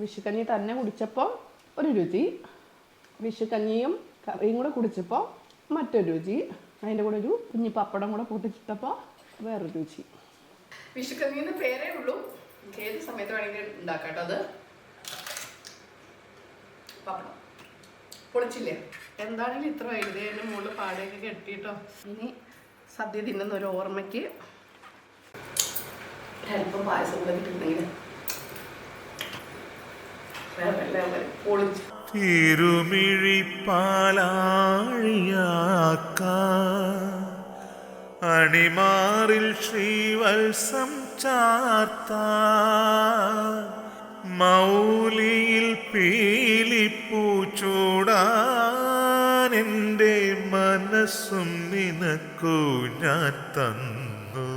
വിഷുക്കഞ്ഞി തന്നെ കുടിച്ചപ്പോൾ ഒരു രുചി. വിഷുക്കഞ്ഞിയും കറിയും കൂടെ കുടിച്ചപ്പോൾ മറ്റൊരു രുചി. അതിന്റെ കൂടെ ഒരു കുഞ്ഞി പപ്പടം കൂടെ പൊട്ടിച്ചിട്ടപ്പോൾ വേറൊരു രുചി. വിഷുക്കഞ്ഞി എന്ന് പേരേ ഉള്ളൂ. ഏത് സമയത്ത് വേണമെങ്കിലും ഉണ്ടാക്കാം കേട്ടോ അത്. പപ്പടം. പൊളിച്ചില്ലേ? എന്താണെങ്കിലും ഇത്ര എന്റെ മുകളിൽ പാടയൊക്കെ കെട്ടിട്ടോ ഇനി സദ്യ തിന്നുന്ന ഒരു ഓർമ്മയ്ക്ക്. അല്പം പായസം കൂടെ കിട്ടുന്നെങ്കിൽ വേറെ വല്ല വരെ പൊളിച്ച് തിരുമിഴിപ്പാലാഴിയാക്ക. അണിമാറിൽ ശ്രീവത്സം ചാർത്ത. മൗലിയിൽ പീലിപ്പൂച്ചൂടാനെന്റെ മനസ്സും നിനക്കു ഞാൻ തന്നു.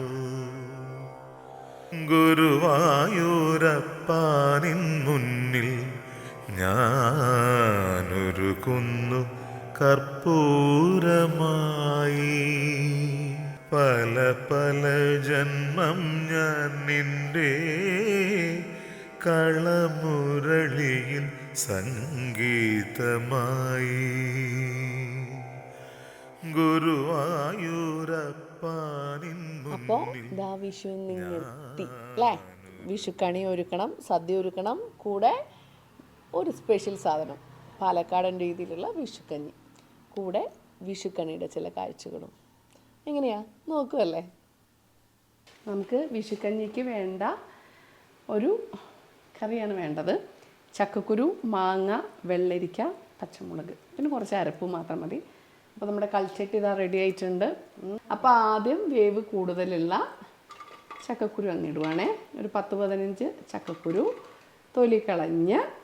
ഗുരുവായൂരപ്പാനിൻ മുന്നിൽ ഞാനൊരു കുന്നു കർപ്പൂരമായി. പല പല ജന്മം ഞാൻ നിന്റെ കളമുരളിയിൽ സംഗീതമായി. അപ്പോൾ മുന്നിൽ ഇതാ വിഷു നിങ്ങെത്തി അല്ലേ വിഷുക്കണി ഒരുക്കണം സദ്യ ഒരുക്കണം കൂടെ ഒരു സ്പെഷ്യൽ സാധനം. പാലക്കാടൻ രീതിയിലുള്ള വിഷുക്കഞ്ഞി. കൂടെ വിഷുക്കണിയുടെ ചില കാഴ്ചകളും. എങ്ങനെയാ? നോക്കുമല്ലേ നമുക്ക് വിഷുക്കഞ്ഞിക്ക് വേണ്ട ഒരു കറിയാണ് വേണ്ടത്. ചക്കക്കുരു മാങ്ങ വെള്ളരിക്ക പച്ചമുളക്. പിന്നെ കുറച്ച് അരപ്പ് മാത്രം മതി. അപ്പോൾ നമ്മുടെ കൽച്ചട്ടി ഇതാ റെഡി ആയിട്ടുണ്ട്. അപ്പോൾ ആദ്യം വേവ് കൂടുതലുള്ള ചക്കക്കുരു അങ്ങിടുവാണേ ഒരു പത്ത് പതിനഞ്ച് ചക്കക്കുരു തൊലി കളഞ്ഞ്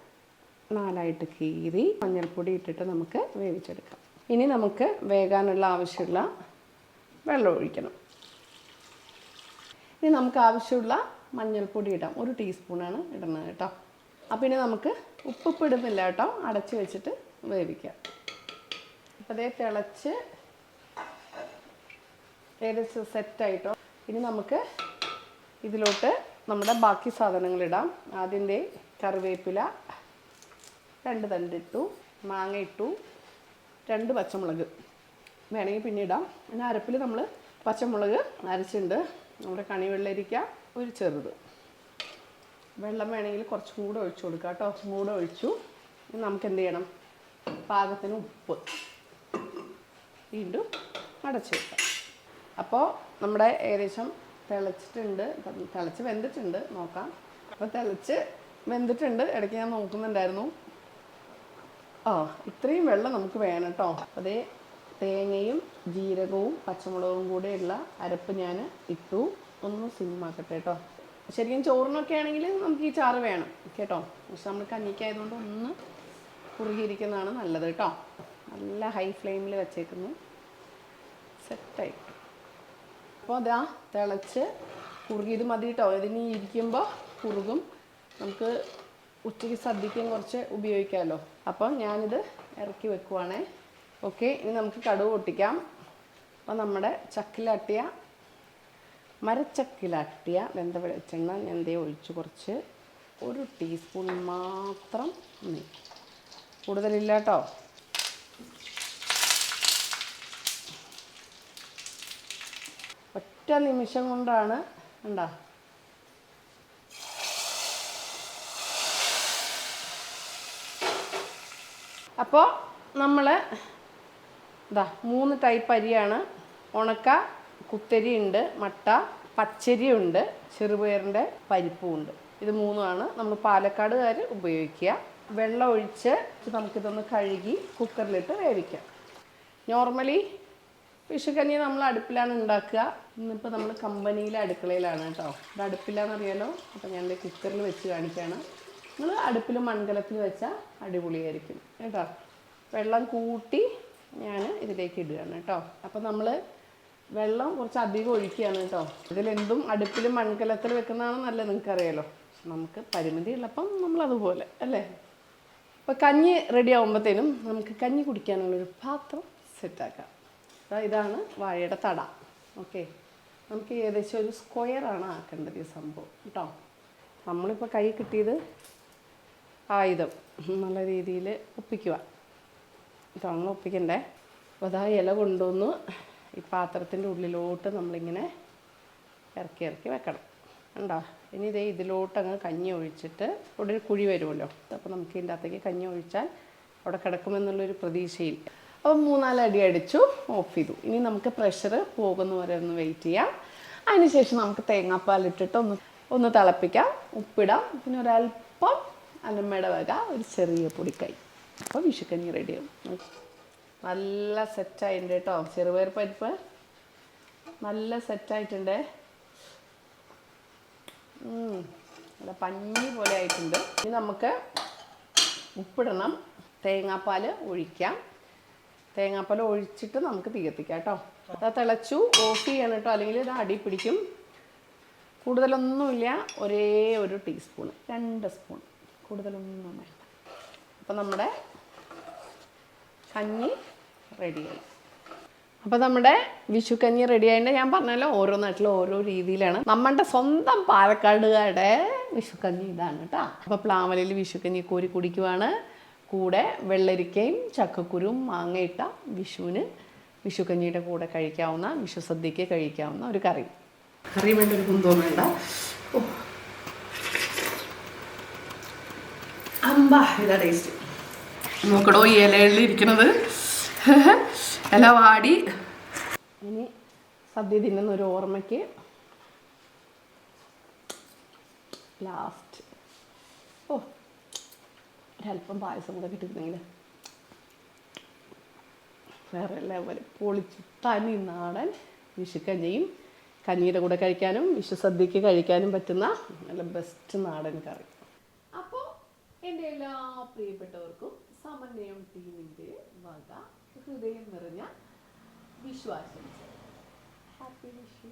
നാലായിട്ട് കീറി മഞ്ഞൾപ്പൊടി ഇട്ടിട്ട് നമുക്ക് വേവിച്ചെടുക്കാം. ഇനി നമുക്ക് വേകാനുള്ള ആവശ്യമുള്ള വെള്ളം ഒഴിക്കണം. ഇനി നമുക്ക് ആവശ്യമുള്ള മഞ്ഞൾപ്പൊടി ഇടാം. ഒരു ടീസ്പൂണാണ് ഇടുന്നത് കേട്ടോ. അപ്പോൾ ഇനി നമുക്ക് ഉപ്പ് ഇടുന്നില്ല കേട്ടോ. അടച്ച് വെച്ചിട്ട് വേവിക്കാം. അതേ തിളച്ച് ഏകദേശം സെറ്റായിട്ടോ. ഇനി നമുക്ക് ഇതിലോട്ട് നമ്മുടെ ബാക്കി സാധനങ്ങൾ ഇടാം. ആദ്യത്തെ കറിവേപ്പില രണ്ട് തണ്ടിട്ടു മാങ്ങ ഇട്ടു രണ്ട് പച്ചമുളക്. വേണമെങ്കിൽ പിന്നെ ഇടാം. പിന്നെ അരപ്പിൽ നമ്മൾ പച്ചമുളക് അരച്ചിട്ടുണ്ട്. നമ്മുടെ കണി വെള്ളരിക്ക ഒരു ചെറുത്. വെള്ളം വേണമെങ്കിൽ കുറച്ചും കൂടെ ഒഴിച്ചു കൊടുക്കാം കേട്ടോ. കുറച്ചും കൂടെ ഒഴിച്ചു. നമുക്ക് എന്ത് ചെയ്യണം? പാകത്തിന് ഉപ്പ് വീണ്ടും അടച്ചു വെക്കാം. അപ്പോൾ നമ്മുടെ ഏകദേശം തിളച്ചിട്ടുണ്ട്. തിളച്ച് വെന്തിട്ടുണ്ട്. നോക്കാം. അപ്പോൾ തിളച്ച് വെന്തിട്ടുണ്ട്. ഇടയ്ക്ക് ഞാൻ നോക്കുന്നുണ്ടായിരുന്നു. ആ ഇത്രയും വെള്ളം നമുക്ക് വേണം കേട്ടോ അതേ തേങ്ങയും ജീരകവും പച്ചമുളകും കൂടെയുള്ള അരപ്പ് ഞാൻ ഇട്ടു. ഒന്ന് സിമ്മാക്കട്ടെ കേട്ടോ ശരിക്കും ചോറിനൊക്കെ ആണെങ്കിൽ നമുക്ക് ഈ ചാറ് വേണം കേട്ടോ. പക്ഷെ നമ്മൾ കഞ്ഞിക്കായതുകൊണ്ട് ഒന്ന് കുറുകിയിരിക്കുന്നതാണ് നല്ലത് കേട്ടോ നല്ല ഹൈ ഫ്ലെയിമിൽ വെച്ചേക്കുന്നു. സെറ്റായി അപ്പോൾ അതാ തിളച്ച് കുറുകിയത് മതി കേട്ടോ ഇതിനി ഇരിക്കുമ്പോൾ കുറുകും. നമുക്ക് ഉച്ചയ്ക്ക് സദ്യക്കും കുറച്ച് ഉപയോഗിക്കാമല്ലോ അപ്പം ഞാനിത് ഇറക്കി വെക്കുവാണേ. ഓക്കെ ഇനി നമുക്ക് കടുവ് പൊട്ടിക്കാം. അപ്പോൾ നമ്മുടെ ചക്കിലാട്ടിയ മരച്ചക്കിലാട്ടിയ വെന്ത വെളിച്ചെണ്ണ ഞാൻ എന്തേ ഒഴിച്ച് കുറച്ച്. ഒരു ടീസ്പൂൺ മാത്രം നീ കൂടുതലില്ല കേട്ടോ ഒറ്റ നിമിഷം കൊണ്ടാണ് ഉണ്ടാ അപ്പോൾ നമ്മൾ ഇതാ മൂന്ന് ടൈപ്പ് അരിയാണ്. ഉണക്ക കുത്തരി ഉണ്ട് മട്ട പച്ചരി ഉണ്ട് ചെറുപയറിന്റെ പരിപ്പും ഉണ്ട്. ഇത് മൂന്നുമാണ് നമ്മൾ പാലക്കാടുകാർ ഉപയോഗിക്കുക. വെള്ളം ഒഴിച്ച് നമുക്കിതൊന്ന് കഴുകി കുക്കറിലിട്ട് വേവിക്കാം. നോർമലി വിഷുക്കഞ്ഞി നമ്മൾ അടുപ്പിലാണ് ഉണ്ടാക്കുക. ഇന്നിപ്പോൾ നമ്മൾ കമ്പനിയിലെ അടുക്കളയിലാണ് കേട്ടോ. ഇത് അടുപ്പില്ലാന്നറിയാലോ? അപ്പോൾ ഞാൻ കുക്കറിൽ വെച്ച് കാണിക്കുകയാണ് നിങ്ങൾ അടുപ്പിൽ മൺകലത്തിൽ വെച്ചാൽ അടിപൊളിയായിരിക്കും. കേട്ടോ? വെള്ളം കൂട്ടി ഞാൻ ഇതിലേക്ക് ഇടുകയാണ് കേട്ടോ. അപ്പോൾ നമ്മൾ വെള്ളം കുറച്ച് അധികം ഒഴിക്കുകയാണ് കേട്ടോ. ഇതിലെന്തും അടുപ്പിൽ മൺകലത്തിൽ വെക്കുന്നതാണ് നല്ലത് നിങ്ങൾക്കറിയാലോ. നമുക്ക് പരിമിതി ഉള്ളപ്പം നമ്മളതുപോലെ അല്ലേ? അപ്പോൾ കഞ്ഞി റെഡി ആകുമ്പോഴത്തേനും നമുക്ക് കഞ്ഞി കുടിക്കാനുള്ളൊരു പാത്രം സെറ്റാക്കാം ഇതാണ് വാഴയുടെ തട. ഓക്കെ നമുക്ക് ഏകദേശം ഒരു സ്ക്വയറാണ് ആക്കേണ്ടത് ഈ സംഭവം. കേട്ടോ? നമ്മളിപ്പോൾ കൈ കിട്ടിയത് ആയുധം നല്ല രീതിയിൽ ഒപ്പിക്കുക കേട്ടോ അങ്ങനെ ഒപ്പിക്കണ്ടേ? അപ്പോൾ അതാ ഇല കൊണ്ടുവന്ന് ഈ പാത്രത്തിന്റെ ഉള്ളിലോട്ട് നമ്മളിങ്ങനെ ഇറക്കി ഇറക്കി വെക്കണം. ഉണ്ടോ ഇനി ഇതേ ഇതിലോട്ട് അങ്ങ് കഞ്ഞി ഒഴിച്ചിട്ട് ഇവിടെ ഒരു കുഴി വരുമല്ലോ? അപ്പോൾ നമുക്ക് ഇതിന്റെ അകത്തേക്ക് കഞ്ഞി ഒഴിച്ചാൽ അവിടെ കിടക്കുമെന്നുള്ളൊരു പ്രതീക്ഷയിൽ. അപ്പം മൂന്നാൽ അടി അടിച്ചു ഓഫ് ചെയ്തു. ഇനി നമുക്ക് പ്രഷർ പോകുന്ന വരെ ഒന്ന് വെയിറ്റ് ചെയ്യാം. അതിനുശേഷം നമുക്ക് തേങ്ങാപ്പാലിട്ടിട്ട് ഒന്ന് ഒന്ന് തിളപ്പിക്കാം. ഉപ്പിടാം. പിന്നെ ഒരല്പം അലമ്മയുടെ വക ഒരു ചെറിയ പൊടിക്കൈ. അപ്പോൾ വിഷുക്കഞ്ഞി റെഡിയാവും നല്ല സെറ്റായിട്ടുണ്ട് കേട്ടോ ചെറുപയർ പരിപ്പ്. നല്ല സെറ്റായിട്ടുണ്ട് നല്ല പഞ്ഞി പോലെ ആയിട്ടുണ്ട്. ഇനി നമുക്ക് ഉപ്പിടണം. തേങ്ങാപ്പാൽ ഒഴിക്കാം. തേങ്ങാപ്പാൽ ഒഴിച്ചിട്ട് നമുക്ക് തീ കത്തിക്കാം കേട്ടോ അത് തിളച്ചു ഓഫ് ചെയ്യണം കേട്ടോ അല്ലെങ്കിൽ ഇത് അടി പിടിക്കും. കൂടുതലൊന്നുമില്ല. ഒരേ ഒരു ടീസ്പൂൺ രണ്ട് സ്പൂൺ കൂടുതലൊന്നും വേണ്ട അപ്പം നമ്മുടെ കഞ്ഞി റെഡിയായി. അപ്പോൾ നമ്മുടെ വിഷുക്കഞ്ഞി റെഡി ആയിട്ട് ഞാൻ പറഞ്ഞല്ലോ ഓരോ നാട്ടിലും ഓരോ രീതിയിലാണ്. നമ്മളുടെ സ്വന്തം പാലക്കാടുകാരുടെ വിഷുക്കഞ്ഞി ഇതാണ് കേട്ടോ. അപ്പോൾ പ്ലാവലയിൽ വിഷുക്കഞ്ഞി കോരി കുടിക്കുവാണ്. കൂടെ വെള്ളരിക്കയും ചക്കക്കുരും മാങ്ങയിട്ട വിഷുവിന് വിഷുക്കഞ്ഞിയുടെ കൂടെ കഴിക്കാവുന്ന വിഷു സദ്യയ്ക്ക് കഴിക്കാവുന്ന ഒരു കറി. കറി വേണ്ട ഒരു കുന്തവും വേണ്ട ഓ അമ്പാ ഇതാ ടേസ്റ്റ് നോക്കടോ ഈ ഇലകളിൽ ഇരിക്കുന്നത്. ഇല വാടി. ഇനി സദ്യ തിന്നുന്ന ഒരു ഓർമ്മയ്ക്ക് ലാസ്റ്റ് ഓ ഒരല്പം പായസം കൂടെ കിട്ടിയിരുന്നെങ്കിൽ വേറെ ലെവൽ പൊളിച്ച് തനി നാടൻ വിഷുക്കഞ്ഞിയും കഞ്ഞിയുടെ കൂടെ കഴിക്കാനും വിഷു സദ്യക്ക് കഴിക്കാനും പറ്റുന്ന നല്ല ബെസ്റ്റ് നാടൻ കറി. എന്റെ എല്ലാ പ്രിയപ്പെട്ടവർക്കും സമന്വയം ടീമിന്റെ വക ഹൃദയം നിറഞ്ഞ വിശ്വാസം ഹാപ്പി വിഷു